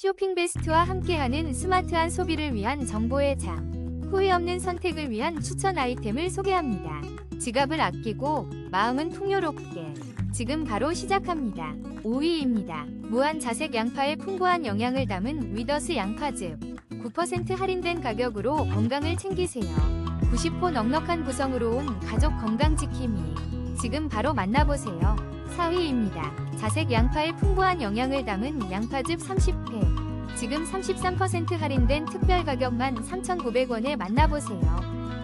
쇼핑 베스트와 함께하는 스마트한 소비를 위한 정보의 장. 후회 없는 선택을 위한 추천 아이템을 소개합니다. 지갑을 아끼고 마음은 풍요롭게. 지금 바로 시작합니다. 5위입니다. 무한 자색 양파의 풍부한 영양을 담은 위더스 양파즙. 9% 할인된 가격으로 건강을 챙기세요. 90호 넉넉한 구성으로 온 가족 건강 지킴이. 지금 바로 만나보세요. 4위입니다. 자색 양파의 풍부한 영양을 담은 양파즙 30회. 지금 33% 할인된 특별 가격만 3,900원에 만나보세요.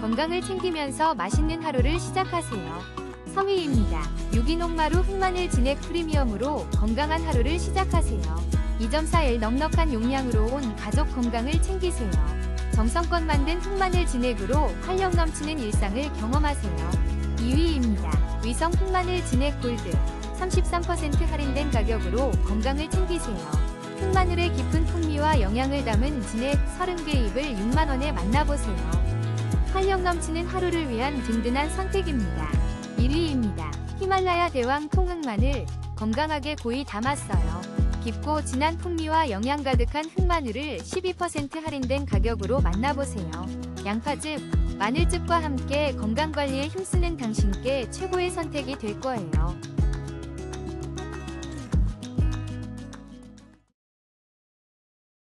건강을 챙기면서 맛있는 하루를 시작하세요. 3위입니다. 유기농 마루 흑마늘 진액 프리미엄으로 건강한 하루를 시작하세요. 2.4L 넉넉한 용량으로 온 가족 건강을 챙기세요. 정성껏 만든 흑마늘 진액으로 활력 넘치는 일상을 경험하세요. 2위입니다. 위성 흑마늘 진액 골드 33% 할인된 가격으로 건강을 챙기세요. 흑마늘의 깊은 풍미와 영양을 담은 진액 30개 입을 6만원에 만나보세요. 활력 넘치는 하루를 위한 든든한 선택입니다. 1위입니다. 히말라야 대왕 통흑마늘 건강하게 고이 담았어요. 깊고 진한 풍미와 영양 가득한 흑마늘을 12% 할인된 가격으로 만나보세요. 양파즙, 마늘즙과 함께 건강관리에 힘쓰는 당신께 최고의 선택이 될 거예요.